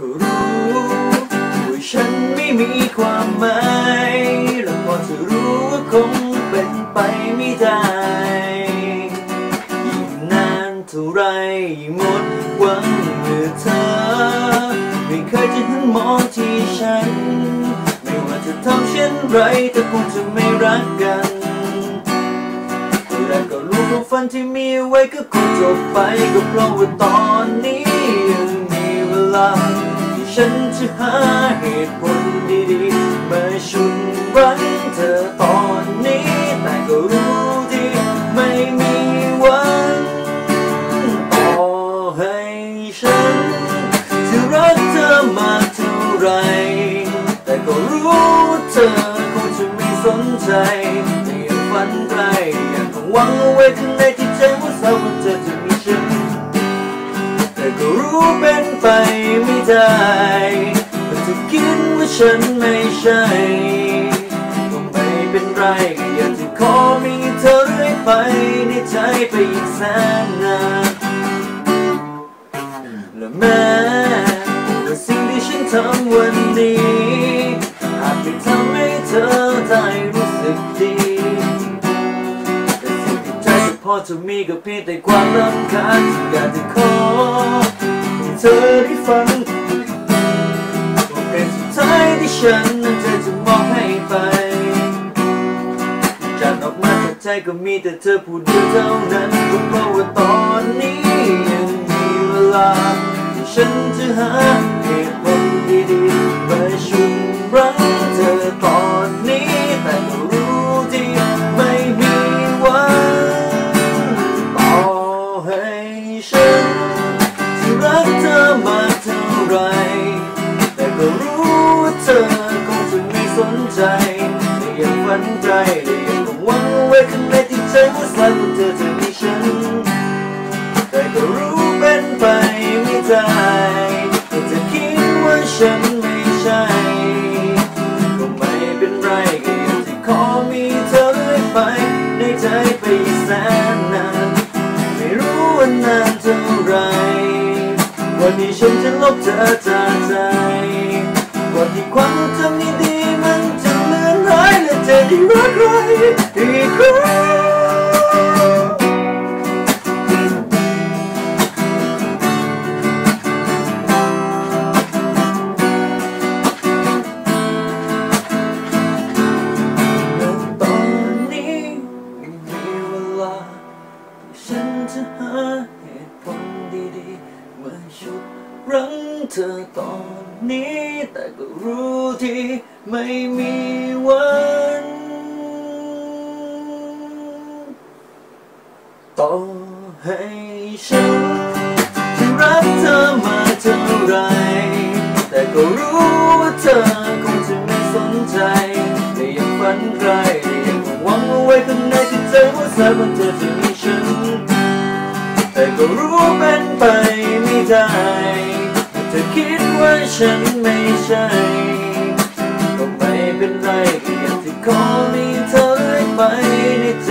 ก็รู้ว่าฉันไม่มีความหมายแล้วพอจะรู้ว่าคงเป็นไปไม่ได้ยิ่งนานเท่าไรยิ่งหมดหวังเมื่อเธอ ไม่เคยจะหันมองที่ฉัน ไม่ว่าจะทำเช่นไรแต่คงจะไม่รักกันแต่ก็รู้ว่าฝันที่มีไว้ก็คงจบไปก็เพราะว่าตอนนี้ยังมีเวลา ฉันจะหาเหตุผลดีๆมาชุดรั้งเธอตอนนี้ แต่ก็รู้ดีไม่มีวันต่อให้ฉันจะรักเธอมากเท่าไร แต่ก็รู้เธอคงจะไม่สนใจแต่ยังฝันไกลยังคงหวังเอาไว้ข้าง ไปไม่ได้แต่เธอคิดว่าฉันไม่ใช่ก็ไม่เป็นไรก็อยากจะขอมีเธอเรื่อยไปในใจไปอีกแสนนานและแม้ว่าสิ่งที่ฉันทำวันนี้อาจจะทำให้เธอได้รู้สึกดีแต่สิ่งที่ใจจะพอจะมีก็เพียงแต่ความรำคาญที่อยากจะขอ เธอได้ฟังว่าเพลงสุดท้ายที่ฉันนั้นจะจะมองให้ไปจากออกมาจากใจก็มีแต่เธอผู้เดียวเท่านั้นก็เพราะว่าตอนนี้ยังมีเวลาที่ฉันจะหาเหตุผล นใจแต่ยังคงหวังไว้ข้างในที่ใจว่าสักวันเธอจะมีฉัน แต่ก็รู้เป็นไปไม่ได้แต่เธอคิดว่าฉันไม่ใช่ก็ไม่เป็นไรก็ยากจะขอมีเธอเรื่อยไปในใจไปแสนนานไม่รู้ว่านานเท่าไรวันนี้ฉันจะลบเธอจากใจก่อนที่ความจำนี้ดีายและจะได้รักใครอีกครั้งและตอนนี้ไม่มีเวลาฉันจะหาเหตุผลดีๆมาชุดรั้งเธอตอน นี้แต่ก็รู้ที่ไม่มีวัน ต่อให้ฉันจะรักเธอมาเท่าไร แต่ก็รู้ว่าเธอคงจะไม่สนใจแต่ยังฝันไกลแต่ยังหวังเอาไว้ข้างในที่ใจว่าสักวันเธอจะมีฉัน แต่ก็รู้เป็นไปไม่ได้ อคิดว่าฉันไม่ใช่ก็ไม่เป็นไรก็อยากจะขอมีเธอไปในใจ